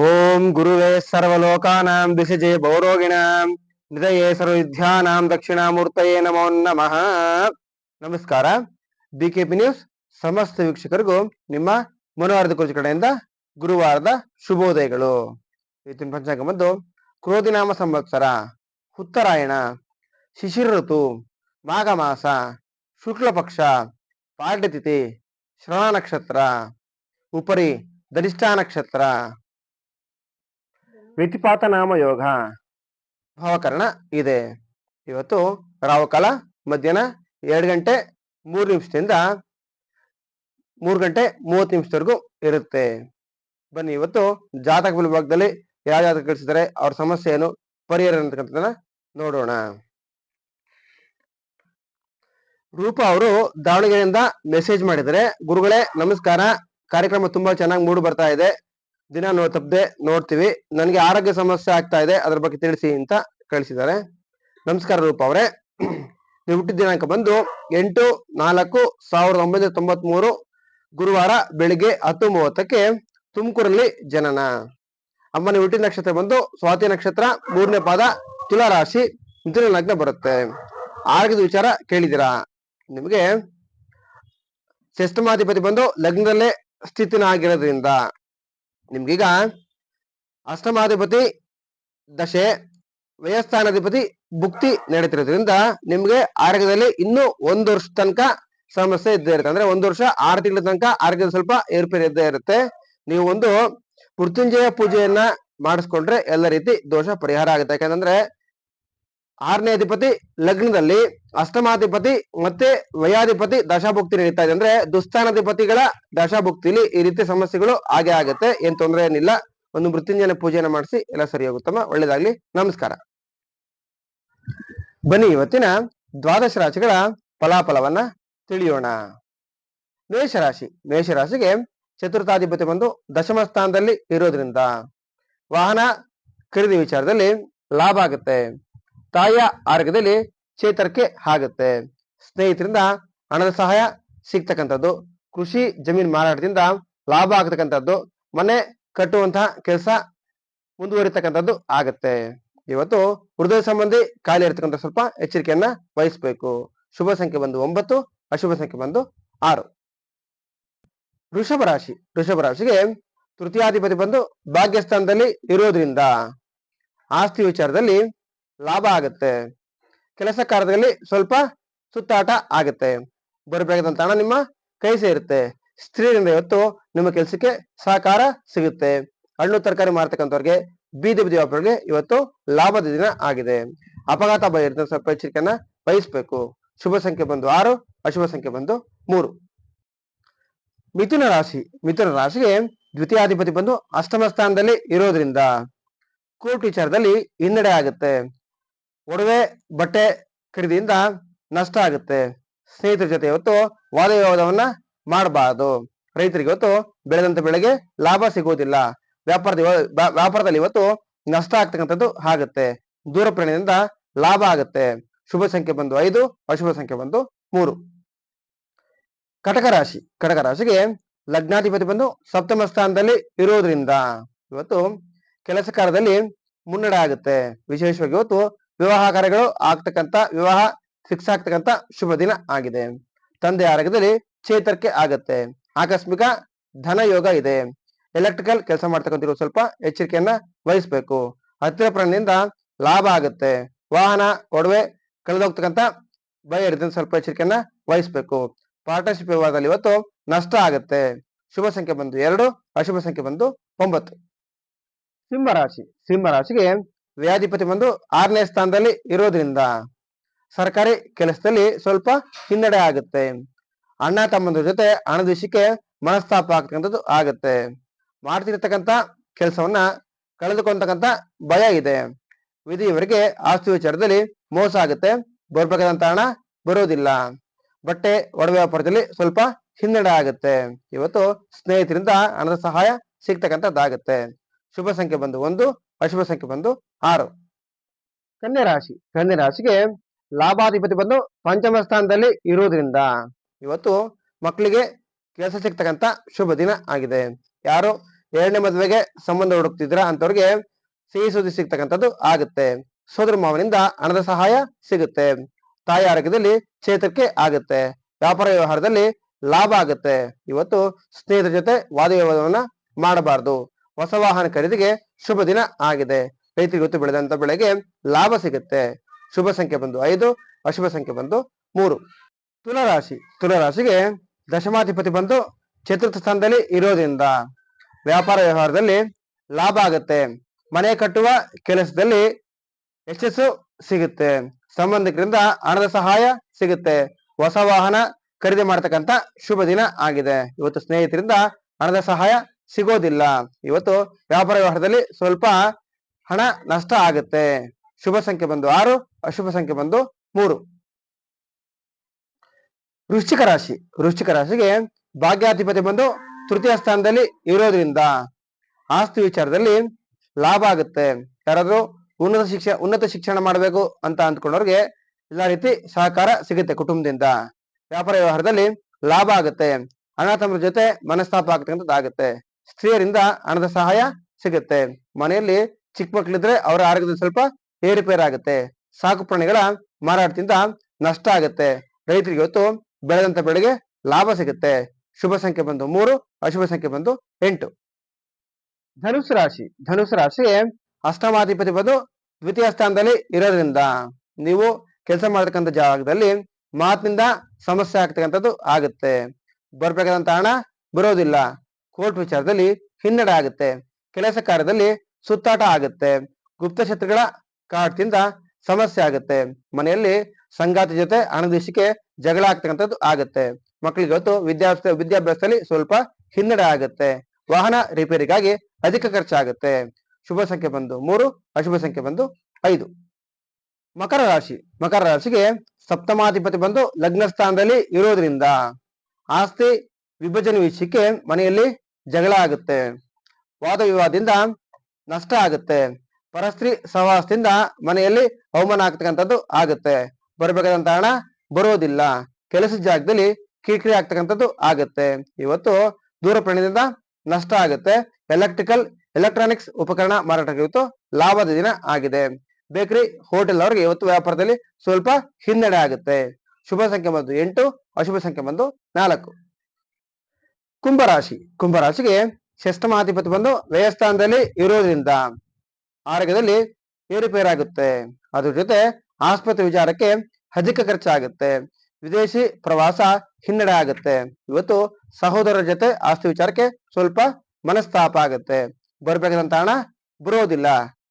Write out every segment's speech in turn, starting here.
ಓಂ ಗುರುವೇ ಸರ್ವಲೋಕಾನಾಂ ದಿಶಜೆ ಬೌರೋಗಿಣಾಂ ನಿಧಯೇ ಸರ್ವವಿದ್ಯಾನಾಂ ದಕ್ಷಿಣಾಮೂರ್ತಯೇ ನಮೋ ನಮಃ ನಮಸ್ಕಾರ ಡಿ ಕೆ ಪಿ ನ್ಯೂಸ್ ಸಮಸ್ತ ವೀಕ್ಷಕರಿಗೂ ನಿಮ್ಮ ಮನೋವಾರದ ಕುರಿತು ಕಡೆಯಿಂದ ಗುರುವಾರದ ಶುಭೋದಯಗಳು. ಇವತ್ತಿನ ಪಂಚಾಂಗ ಬಂದು ಕ್ರೋಧಿನಾಮ ಸಂವತ್ಸರ, ಉತ್ತರಾಯಣ ಶಿಶಿರ ಋತು ಮಾಘ ಮಾಸ ಶುಕ್ಲ ಪಕ್ಷ ಪಾಡ್ಯತಿಥಿ, ಶ್ರವಣ ನಕ್ಷತ್ರ, ಉಪರಿ ದರಿಷ್ಠಾ ನಕ್ಷತ್ರ ವ್ಯತಿಪಾತ ನಾಮ ಯೋಗ ಭಾವಕರಣ ಇದೆ. ಇವತ್ತು ರಾವಕಾಲ ಮಧ್ಯಾಹ್ನ ಎರಡು ಗಂಟೆ ಮೂರು ನಿಮಿಷದಿಂದ ಮೂರು ಗಂಟೆ ಮೂವತ್ತು ನಿಮಿಷದವರೆಗೂ ಇರುತ್ತೆ. ಬನ್ನಿ, ಇವತ್ತು ಜಾತಕ ವಿಭಾಗದಲ್ಲಿ ಯಾವ ಜಾತಕ ಕಳಿಸಿದರೆ ಅವ್ರ ಸಮಸ್ಯೆ ಏನು ಪರಿಹಾರ ಅಂತಕ್ಕಂಥದ್ದನ್ನ ನೋಡೋಣ. ರೂಪ ಅವರು ದಾವಣಗೆರೆಯಿಂದ ಮೆಸೇಜ್ ಮಾಡಿದರೆ ಗುರುಗಳೇ, ನಮಸ್ಕಾರ. ಕಾರ್ಯಕ್ರಮ ತುಂಬಾ ಚೆನ್ನಾಗಿ ಮೂಡು ಬರ್ತಾ ಇದೆ. ದಿನ ನೋ ತಪ್ಪದೆ ನೋಡ್ತೀವಿ. ನನಗೆ ಆರೋಗ್ಯ ಸಮಸ್ಯೆ ಆಗ್ತಾ ಇದೆ, ಅದ್ರ ಬಗ್ಗೆ ತಿಳಿಸಿ ಅಂತ ಕಳಿಸಿದ್ದಾರೆ. ನಮಸ್ಕಾರ ರೂಪ ಅವರೇ. ನೀವು ಹುಟ್ಟಿದ ದಿನಾಂಕ ಬಂದು ಎಂಟು, ನಾಲ್ಕು, ಸಾವಿರದ ಒಂಬೈನೂರ ತೊಂಬತ್ ಮೂರು ಗುರುವಾರ ಬೆಳಿಗ್ಗೆ ಹತ್ತು ಮೂವತ್ತಕ್ಕೆ ತುಮಕೂರಲ್ಲಿ ಜನನ. ಅಮ್ಮನ ಹುಟ್ಟಿದ ನಕ್ಷತ್ರ ಬಂದು ಸ್ವಾತಿ ನಕ್ಷತ್ರ, ಮೂರನೇ ಪಾದ ತುಲಾರಾಶಿ ಮಿಥುನ ಲಗ್ನ ಬರುತ್ತೆ. ಆರೋಗ್ಯದ ವಿಚಾರ ಕೇಳಿದಿರಾ ನಿಮಗೆ ಷಷ್ಠಮಾಧಿಪತಿ ಬಂದು ಲಗ್ನದಲ್ಲೇ ಸ್ಥಿತಿನ ಆಗಿರೋದ್ರಿಂದ ನಿಮ್ಗೀಗ ಅಷ್ಟಮಾಧಿಪತಿ ದಶೆ, ವ್ಯಯಸ್ಥಾನಾಧಿಪತಿ ಭುಕ್ತಿ ನಡೀತಿರೋದ್ರಿಂದ ನಿಮ್ಗೆ ಆರೋಗ್ಯದಲ್ಲಿ ಇನ್ನೂ ಒಂದು ವರ್ಷ ತನಕ ಸಮಸ್ಯೆ ಇದ್ದೇ ಇರುತ್ತೆ. ಅಂದ್ರೆ ಒಂದು ವರ್ಷ, ಆರು ತಿಂಗಳ ತನಕ ಆರೋಗ್ಯದ ಸ್ವಲ್ಪ ಏರ್ಪೇರ್ ಇದ್ದೇ ಇರುತ್ತೆ. ನೀವು ಒಂದು ಮೃತ್ಯುಂಜಯ ಪೂಜೆಯನ್ನ ಮಾಡಿಸ್ಕೊಂಡ್ರೆ ಎಲ್ಲ ರೀತಿ ದೋಷ ಪರಿಹಾರ ಆಗುತ್ತೆ. ಯಾಕಂದ್ರೆ ಆರನೇ ಅಧಿಪತಿ, ಲಗ್ನದಲ್ಲಿ ಅಷ್ಟಮಾಧಿಪತಿ ಮತ್ತೆ ವಯಾಧಿಪತಿ ದಶಾಭುಕ್ತಿ ನಡೀತಾ ಇದೆ. ಅಂದ್ರೆ ದುಸ್ಥಾನಾಧಿಪತಿಗಳ ದಶಾಭುಕ್ತಿಲಿ ಈ ರೀತಿ ಸಮಸ್ಯೆಗಳು ಹಾಗೆ ಆಗುತ್ತೆ. ಏನ್ ತೊಂದರೆ ಏನಿಲ್ಲ. ಒಂದು ಮೃತ್ಯುಂಜನ ಪೂಜೆನ ಮಾಡಿಸಿ ಎಲ್ಲ ಸರಿ ಹೋಗುತ್ತಮ್ಮ. ಒಳ್ಳೇದಾಗ್ಲಿ. ನಮಸ್ಕಾರ. ಬನ್ನಿ ಇವತ್ತಿನ ದ್ವಾದಶ ರಾಶಿಗಳ ಫಲಾಫಲವನ್ನ ತಿಳಿಯೋಣ. ಮೇಷರಾಶಿ. ಮೇಷರಾಶಿಗೆ ಚತುರ್ಥಾಧಿಪತಿ ಬಂದು ದಶಮ ಸ್ಥಾನದಲ್ಲಿ ಇರೋದ್ರಿಂದ ವಾಹನ ಖರೀದಿ ವಿಚಾರದಲ್ಲಿ ಲಾಭ ಆಗುತ್ತೆ. ತಾಯಿಯ ಆರೋಗ್ಯದಲ್ಲಿ ಚೇತರಿಕೆ ಆಗುತ್ತೆ. ಸ್ನೇಹಿತರಿಂದ ಹಣದ ಸಹಾಯ ಸಿಗ್ತಕ್ಕಂಥದ್ದು. ಕೃಷಿ ಜಮೀನು ಮಾರಾಟದಿಂದ ಲಾಭ ಆಗತಕ್ಕಂಥದ್ದು. ಮನೆ ಕಟ್ಟುವಂತಹ ಕೆಲಸ ಮುಂದುವರಿತಕ್ಕಂಥದ್ದು ಆಗತ್ತೆ. ಇವತ್ತು ಹೃದಯ ಸಂಬಂಧಿ ಖಾಲಿ ಇರತಕ್ಕಂಥ ಸ್ವಲ್ಪ ಎಚ್ಚರಿಕೆಯನ್ನ ವಹಿಸಬೇಕು. ಶುಭ ಸಂಖ್ಯೆ ಬಂದು ಒಂಬತ್ತು, ಅಶುಭ ಸಂಖ್ಯೆ ಬಂದು ಆರು. ವೃಷಭ ರಾಶಿ ವೃಷಭ ರಾಶಿಗೆ ತೃತೀಯಾಧಿಪತಿ ಬಂದು ಭಾಗ್ಯಸ್ಥಾನದಲ್ಲಿ ಇರೋದ್ರಿಂದ ಆಸ್ತಿ ವಿಚಾರದಲ್ಲಿ ಲಾಭ ಆಗುತ್ತೆ. ಕೆಲಸ ಕಾರ್ಯದಲ್ಲಿ ಸ್ವಲ್ಪ ಸುತ್ತಾಟ ಆಗುತ್ತೆ. ಬರಬೇಕಾದಂತ ಹಣ ನಿಮ್ಮ ಕೈ ಸೇರುತ್ತೆ. ಸ್ತ್ರೀಯರಿಂದ ಇವತ್ತು ನಿಮ್ಮ ಕೆಲಸಕ್ಕೆ ಸಹಕಾರ ಸಿಗುತ್ತೆ. ಹಣ್ಣು, ತರಕಾರಿ ಮಾರ್ತಕ್ಕಂಥವ್ರಿಗೆ, ಬೀದಿ ಬೀದಿ ವ್ಯಾಪಾರಿಗೆ ಇವತ್ತು ಲಾಭದ ದಿನ ಆಗಿದೆ. ಅಪಘಾತ ಭಯ ಸ್ವಲ್ಪ ಎಚ್ಚರಿಕೆಯನ್ನ ಶುಭ ಸಂಖ್ಯೆ ಬಂದು ಆರು, ಅಶುಭ ಸಂಖ್ಯೆ ಬಂದು ಮೂರು. ಮಿಥುನ ರಾಶಿ, ಮಿಥುನ ರಾಶಿಗೆ ದ್ವಿತೀಯಾಧಿಪತಿ ಬಂದು ಅಷ್ಟಮ ಸ್ಥಾನದಲ್ಲಿ ಇರೋದ್ರಿಂದ ಕೋರ್ಟ್ ವಿಚಾರದಲ್ಲಿ ಹಿನ್ನಡೆ ಆಗುತ್ತೆ. ಒಡವೆ, ಬಟ್ಟೆ ಖರೀದಿಯಿಂದ ನಷ್ಟ ಆಗುತ್ತೆ. ಸ್ನೇಹಿತರ ಜೊತೆ ಇವತ್ತು ವಾದ ವಿವಾದವನ್ನ ಮಾಡಬಾರದು. ರೈತರಿಗೆ ಇವತ್ತು ಬೆಳೆದಂತ ಬೆಳೆಗೆ ಲಾಭ ಸಿಗುವುದಿಲ್ಲ. ವ್ಯಾಪಾರದ ವ್ಯಾಪಾರದಲ್ಲಿ ಇವತ್ತು ನಷ್ಟ ಆಗ್ತಕ್ಕಂಥದ್ದು ಆಗುತ್ತೆ. ದೂರ ಪ್ರಯಾಣದಿಂದ ಲಾಭ ಆಗುತ್ತೆ. ಶುಭ ಸಂಖ್ಯೆ ಬಂದು ಐದು, ಅಶುಭ ಸಂಖ್ಯೆ ಬಂದು ಮೂರು. ಕಟಕ ರಾಶಿ, ಕಟಕ ರಾಶಿಗೆ ಲಗ್ನಾಧಿಪತಿ ಬಂದು ಸಪ್ತಮ ಸ್ಥಾನದಲ್ಲಿ ಇರೋದ್ರಿಂದ ಇವತ್ತು ಕೆಲಸ ಕಾರ್ಯದಲ್ಲಿ ಮುನ್ನಡೆ ಆಗುತ್ತೆ. ವಿಶೇಷವಾಗಿ ಇವತ್ತು ವಿವಾಹ ಕಾರ್ಯಗಳು ಆಗ್ತಕ್ಕಂತ ವಿವಾಹ ಫಿಕ್ಸ್ ಆಗ್ತಕ್ಕಂತ ಶುಭ ದಿನ ಆಗಿದೆ. ತಂದೆ ಆರೋಗ್ಯದಲ್ಲಿ ಚೇತರಿಕೆ ಆಗತ್ತೆ. ಆಕಸ್ಮಿಕ ಧನ ಯೋಗ ಇದೆ. ಎಲೆಕ್ಟ್ರಿಕಲ್ ಕೆಲಸ ಮಾಡ್ತಕ್ಕಂಥ ಸ್ವಲ್ಪ ಎಚ್ಚರಿಕೆಯನ್ನ ವಹಿಸ್ಬೇಕು. ಹತ್ತಿರ ಪ್ರಾಣದಿಂದ ಲಾಭ ಆಗುತ್ತೆ. ವಾಹನ, ಒಡವೆ ಕಳೆದೋಗ್ತಕ್ಕಂತ ಭಯ ಸ್ವಲ್ಪ ಎಚ್ಚರಿಕೆಯನ್ನ ವಹಿಸ್ಬೇಕು. ಪಾರ್ಟ್ನರ್ಶಿಪ್ ವ್ಯವಹಾರದಲ್ಲಿ ಇವತ್ತು ನಷ್ಟ ಆಗುತ್ತೆ. ಶುಭ ಸಂಖ್ಯೆ ಬಂದು ಎರಡು, ಅಶುಭ ಸಂಖ್ಯೆ ಬಂದು ಒಂಬತ್ತು. ಸಿಂಹರಾಶಿ ಸಿಂಹರಾಶಿಗೆ ವ್ಯಾಧಿಪತಿ ಬಂದು ಆರನೇ ಸ್ಥಾನದಲ್ಲಿ ಇರೋದ್ರಿಂದ ಸರ್ಕಾರಿ ಕೆಲಸದಲ್ಲಿ ಸ್ವಲ್ಪ ಹಿನ್ನಡೆ ಆಗುತ್ತೆ. ಅಣ್ಣ ತಮ್ಮಂದ್ರ ಜೊತೆ ಹಣದ ವಿಷಯಕ್ಕೆ ಮನಸ್ತಾಪ ಆಗ್ತಕ್ಕಂಥದ್ದು ಆಗುತ್ತೆ. ಮಾಡ್ತಿರ್ತಕ್ಕಂಥ ಕೆಲಸವನ್ನ ಕಳೆದುಕೊಂತಕ್ಕಂಥ ಭಯ ಇದೆ. ವಿಧಿಯವರೆಗೆ ಆಸ್ತಿ ವಿಚಾರದಲ್ಲಿ ಮೋಸ ಆಗುತ್ತೆ. ಬರ್ಬೇಕಾದಂತ ಹಣ ಬರೋದಿಲ್ಲ. ಬಟ್ಟೆ ಒಡವೆ ವ್ಯಾಪಾರದಲ್ಲಿ ಸ್ವಲ್ಪ ಹಿನ್ನಡೆ ಆಗುತ್ತೆ. ಇವತ್ತು ಸ್ನೇಹಿತರಿಂದ ಹಣದ ಸಹಾಯ ಸಿಗ್ತಕ್ಕಂಥದ್ದಾಗುತ್ತೆ. ಶುಭ ಸಂಖ್ಯೆ ಬಂದು ಒಂದು, ಅಶುಭ ಸಂಖ್ಯೆ ಬಂದು ಆರು. ಕನ್ಯಾ ರಾಶಿ, ಕನ್ಯಾ ರಾಶಿಗೆ ಲಾಭಾಧಿಪತಿ ಬಂದು ಪಂಚಮ ಸ್ಥಾನದಲ್ಲಿ ಇರುವುದರಿಂದ ಇವತ್ತು ಮಕ್ಕಳಿಗೆ ಕೆಲಸ ಸಿಗ್ತಕ್ಕಂತ ಶುಭ ದಿನ ಆಗಿದೆ. ಯಾರು ಎರಡನೇ ಮದುವೆಗೆ ಸಂಬಂಧ ಹುಡುಕ್ತಿದ್ರ ಅಂತವ್ರಿಗೆ ಸಿಹಿ ಸುದ್ದಿ ಸಿಗ್ತಕ್ಕಂಥದ್ದು ಆಗುತ್ತೆ. ಸೋದರ ಮಾವನಿಂದ ಹಣದ ಸಹಾಯ ಸಿಗುತ್ತೆ. ತಾಯಿ ಆರೋಗ್ಯದಲ್ಲಿ ಚೇತರಿಕೆ ಆಗುತ್ತೆ. ವ್ಯಾಪಾರ ವ್ಯವಹಾರದಲ್ಲಿ ಲಾಭ ಆಗುತ್ತೆ. ಇವತ್ತು ಸ್ನೇಹಿತರ ಜೊತೆ ವಾದ ವಿವಾದವನ್ನ ಮಾಡಬಾರದು. ಹೊಸ ವಾಹನ ಖರೀದಿಗೆ ಶುಭ ದಿನ ಆಗಿದೆ. ರೈತರಿಗೆ ಗೊತ್ತು ಬೆಳೆದಂತ ಬೆಳೆಗೆ ಲಾಭ ಸಿಗುತ್ತೆ. ಶುಭ ಸಂಖ್ಯೆ ಬಂದು ಐದು, ಅಶುಭ ಸಂಖ್ಯೆ ಬಂದು ಮೂರು. ತುಲಾರಾಶಿ. ತುಲಾರಾಶಿಗೆ ದಶಮಾಧಿಪತಿ ಬಂದು ಚತುರ್ಥ ಸ್ಥಾನದಲ್ಲಿ ಇರೋದ್ರಿಂದ ವ್ಯಾಪಾರ ವ್ಯವಹಾರದಲ್ಲಿ ಲಾಭ ಆಗುತ್ತೆ. ಮನೆ ಕಟ್ಟುವ ಕೆಲಸದಲ್ಲಿ ಯಶಸ್ಸು ಸಿಗುತ್ತೆ. ಸಂಬಂಧಿಕರಿಂದ ಹಣದ ಸಹಾಯ ಸಿಗುತ್ತೆ. ಹೊಸ ವಾಹನ ಖರೀದಿ ಮಾಡತಕ್ಕಂತ ಶುಭ ದಿನ ಆಗಿದೆ. ಇವತ್ತು ಸ್ನೇಹಿತರಿಂದ ಹಣದ ಸಹಾಯ ಸಿಗೋದಿಲ್ಲ. ಇವತ್ತು ವ್ಯಾಪಾರ ವ್ಯವಹಾರದಲ್ಲಿ ಸ್ವಲ್ಪ ಹಣ ನಷ್ಟ ಆಗುತ್ತೆ. ಶುಭ ಸಂಖ್ಯೆ ಬಂದು ಆರು, ಅಶುಭ ಸಂಖ್ಯೆ ಬಂದು ಮೂರು. ವೃಶ್ಚಿಕ ರಾಶಿ. ವೃಶ್ಚಿಕ ರಾಶಿಗೆ ಭಾಗ್ಯಾಧಿಪತಿ ಬಂದು ತೃತೀಯ ಸ್ಥಾನದಲ್ಲಿ ಇರೋದ್ರಿಂದ ಆಸ್ತಿ ವಿಚಾರದಲ್ಲಿ ಲಾಭ ಆಗುತ್ತೆ. ಯಾರಾದ್ರೂ ಉನ್ನತ ಶಿಕ್ಷಣ ಉನ್ನತ ಶಿಕ್ಷಣ ಮಾಡಬೇಕು ಅಂತ ಅಂದ್ಕೊಂಡವ್ರಿಗೆ ಎಲ್ಲಾ ರೀತಿ ಸಹಕಾರ ಸಿಗುತ್ತೆ ಕುಟುಂಬದಿಂದ. ವ್ಯಾಪಾರ ವ್ಯವಹಾರದಲ್ಲಿ ಲಾಭ ಆಗುತ್ತೆ. ಅಣ್ಣ ಜೊತೆ ಮನಸ್ತಾಪ ಆಗ್ತಕ್ಕಂಥದ್ದು ಆಗುತ್ತೆ ಸ್ತ್ರೀಯರಿಂದ ಹಣದ ಸಹಾಯ ಸಿಗುತ್ತೆ. ಮನೆಯಲ್ಲಿ ಚಿಕ್ಕ ಮಕ್ಕಳಿದ್ರೆ ಅವರ ಆರೋಗ್ಯದಲ್ಲಿ ಸ್ವಲ್ಪ ಏರುಪೇರಾಗುತ್ತೆ ಸಾಕು ಪ್ರಾಣಿಗಳ ಮಾರಾಟದಿಂದ ನಷ್ಟ ಆಗುತ್ತೆ. ರೈತರಿಗೆ ಇವತ್ತು ಬೆಳೆದಂತ ಬೆಳೆಗೆ ಲಾಭ ಸಿಗುತ್ತೆ. ಶುಭ ಸಂಖ್ಯೆ ಬಂದು ಮೂರು, ಅಶುಭ ಸಂಖ್ಯೆ ಬಂದು ಎಂಟು. ಧನುಸು ರಾಶಿ ಧನುಸು ರಾಶಿ ಅಷ್ಟಮಾಧಿಪತಿ ಬಂದು ದ್ವಿತೀಯ ಸ್ಥಾನದಲ್ಲಿ ಇರೋದ್ರಿಂದ ನೀವು ಕೆಲಸ ಮಾಡತಕ್ಕಂಥ ಜಾಗದಲ್ಲಿ ಮಾತಿನಿಂದ ಸಮಸ್ಯೆ ಆಗ್ತಕ್ಕಂಥದ್ದು ಆಗುತ್ತೆ. ಬರ್ಬೇಕಾದಂತ ಹಣ ಬರೋದಿಲ್ಲ. ಕೋರ್ಟ್ ವಿಚಾರದಲ್ಲಿ ಹಿನ್ನಡೆ ಆಗುತ್ತೆ. ಕೆಲಸ ಕಾರ್ಯದಲ್ಲಿ ಸುತ್ತಾಟ ಆಗುತ್ತೆ. ಗುಪ್ತಶತ್ರುಗಳ ಕಾಟದಿಂದ ಸಮಸ್ಯೆ ಆಗುತ್ತೆ. ಮನೆಯಲ್ಲಿ ಸಂಗಾತಿ ಜೊತೆ ಅನದೇಶಕ್ಕೆ ಜಗಳ ಆಗ್ತಕ್ಕಂಥದ್ದು ಆಗುತ್ತೆ. ಮಕ್ಕಳಿಗೆ ಇವತ್ತು ವಿದ್ಯಾಭ್ಯಾಸ, ವಿದ್ಯಾಭ್ಯಾಸದಲ್ಲಿ ಸ್ವಲ್ಪ ಹಿನ್ನಡೆ ಆಗುತ್ತೆ. ವಾಹನ ರಿಪೇರಿಗಾಗಿ ಅಧಿಕ ಖರ್ಚಾಗುತ್ತೆ. ಶುಭ ಸಂಖ್ಯೆ ಬಂದು ಮೂರು, ಅಶುಭ ಸಂಖ್ಯೆ ಬಂದು ಐದು. ಮಕರ ರಾಶಿ. ಮಕರ ರಾಶಿಗೆ ಸಪ್ತಮಾಧಿಪತಿ ಬಂದು ಲಗ್ನ ಸ್ಥಾನದಲ್ಲಿ ಇರೋದ್ರಿಂದ ಆಸ್ತಿ ವಿಭಜನೆ ವಿಷಯಕ್ಕೆ ಮನೆಯಲ್ಲಿ ಜಗಳ ಆಗುತ್ತೆ ವಾದ ವಿವಾದದಿಂದ ನಷ್ಟ ಆಗುತ್ತೆ, ಪರಸ್ತ್ರೀ ಸಹವಾಸದಿಂದ ಮನೆಯಲ್ಲಿ ಅವಮಾನ ಆಗ್ತಕ್ಕಂಥದ್ದು ಆಗುತ್ತೆ. ಬರಬೇಕಾದಂತ ಹಣ ಬರೋದಿಲ್ಲ. ಕೆಲಸದ ಜಾಗದಲ್ಲಿ ಕಿರಿಕಿರಿ ಆಗ್ತಕ್ಕಂಥದ್ದು ಆಗುತ್ತೆ. ಇವತ್ತು ದೂರ ಪ್ರಯಾಣದಿಂದ ನಷ್ಟ ಆಗುತ್ತೆ. ಎಲೆಕ್ಟ್ರಿಕಲ್, ಎಲೆಕ್ಟ್ರಾನಿಕ್ಸ್ ಉಪಕರಣ ಮಾರಾಟ ಇವತ್ತು ಲಾಭದ ದಿನ ಆಗಿದೆ. ಬೇಕರಿ, ಹೋಟೆಲ್ ಅವರಿಗೆ ಇವತ್ತು ವ್ಯಾಪಾರದಲ್ಲಿ ಸ್ವಲ್ಪ ಹಿನ್ನಡೆ ಆಗುತ್ತೆ. ಶುಭ ಸಂಖ್ಯೆ ಬಂದು ಎಂಟು, ಅಶುಭ ಸಂಖ್ಯೆ ಬಂದು ನಾಲ್ಕು. ಕುಂಭರಾಶಿ. ಕುಂಭರಾಶಿಗೆ ಷಷ್ಠಮಾಧಿಪತಿ ಬಂದು ವ್ಯಯಸ್ಥಾನದಲ್ಲಿ ಇರೋದ್ರಿಂದ ಆರೋಗ್ಯದಲ್ಲಿ ಏರುಪೇರಾಗುತ್ತೆ. ಅದ್ರ ಜೊತೆ ಆಸ್ಪತ್ರೆ ವಿಚಾರಕ್ಕೆ ಅಧಿಕ ಖರ್ಚಾಗುತ್ತೆ. ವಿದೇಶಿ ಪ್ರವಾಸ ಹಿನ್ನಡೆ ಆಗುತ್ತೆ. ಇವತ್ತು ಸಹೋದರರ ಜೊತೆ ಆಸ್ತಿ ವಿಚಾರಕ್ಕೆ ಸ್ವಲ್ಪ ಮನಸ್ತಾಪ ಆಗುತ್ತೆ. ಬರ್ಬೇಕಾದಂತ ಹಣ ಬರೋದಿಲ್ಲ.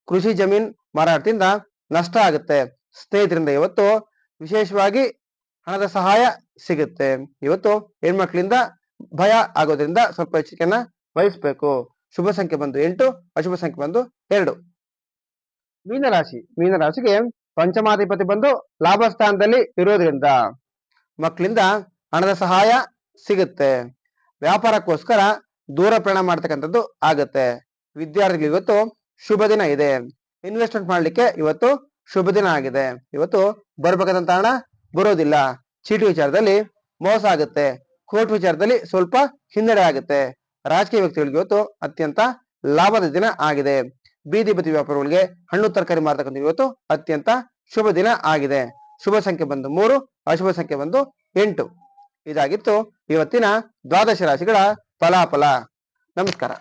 ಕೃಷಿ ಜಮೀನ್ ಮಾರಾಟದಿಂದ ನಷ್ಟ ಆಗುತ್ತೆ. ಸ್ನೇಹಿತರಿಂದ ಇವತ್ತು ವಿಶೇಷವಾಗಿ ಹಣದ ಸಹಾಯ ಸಿಗುತ್ತೆ. ಇವತ್ತು ಹೆಣ್ಮಕ್ಳಿಂದ ಭಯ ಆಗೋದ್ರಿಂದ ಸ್ವಲ್ಪ ಎಚ್ಚರಿಕೆಯನ್ನ ವಹಿಸ್ಬೇಕು. ಶುಭ ಸಂಖ್ಯೆ ಬಂದು ಎಂಟು, ಅಶುಭ ಸಂಖ್ಯೆ ಬಂದು ಎರಡು. ಮೀನರಾಶಿ ಮೀನರಾಶಿಗೆ ಪಂಚಮಾಧಿಪತಿ ಬಂದು ಲಾಭ ಸ್ಥಾನದಲ್ಲಿ ಇರೋದ್ರಿಂದ ಮಕ್ಕಳಿಂದ ಹಣದ ಸಹಾಯ ಸಿಗುತ್ತೆ. ವ್ಯಾಪಾರಕ್ಕೋಸ್ಕರ ದೂರ ಪ್ರಯಾಣ ಮಾಡ್ತಕ್ಕಂಥದ್ದು ಆಗುತ್ತೆ. ವಿದ್ಯಾರ್ಥಿಗಳು ಇವತ್ತು ಶುಭ ದಿನ ಇದೆ. ಇನ್ವೆಸ್ಟ್ಮೆಂಟ್ ಮಾಡ್ಲಿಕ್ಕೆ ಇವತ್ತು ಶುಭ ದಿನ ಆಗಿದೆ. ಇವತ್ತು ಬರ್ಬೇಕಾದಂತ ಹಣ ಬರೋದಿಲ್ಲ. ಚೀಟಿ ವಿಚಾರದಲ್ಲಿ ಮೋಸ ಆಗುತ್ತೆ. ಕೋರ್ಟ್ ವಿಚಾರದಲ್ಲಿ ಸ್ವಲ್ಪ ಹಿನ್ನಡೆ ಆಗುತ್ತೆ. ರಾಜಕೀಯ ವ್ಯಕ್ತಿಗಳಿಗೆ ಇವತ್ತು ಅತ್ಯಂತ ಲಾಭದ ದಿನ ಆಗಿದೆ. ಬೀದಿ ಬದಿ ವ್ಯಾಪಾರಿಗಳಿಗೆ ಹಣ್ಣು, ತರಕಾರಿ ಮಾರತಕ್ಕಂಥ ಇವತ್ತು ಅತ್ಯಂತ ಶುಭ ದಿನ ಆಗಿದೆ. ಶುಭ ಸಂಖ್ಯೆ ಬಂದು ಮೂರು, ಅಶುಭ ಸಂಖ್ಯೆ ಬಂದು ಎಂಟು. ಇದಾಗಿತ್ತು ಇವತ್ತಿನ ದ್ವಾದಶ ರಾಶಿಗಳ ಫಲಾಫಲ. ನಮಸ್ಕಾರ.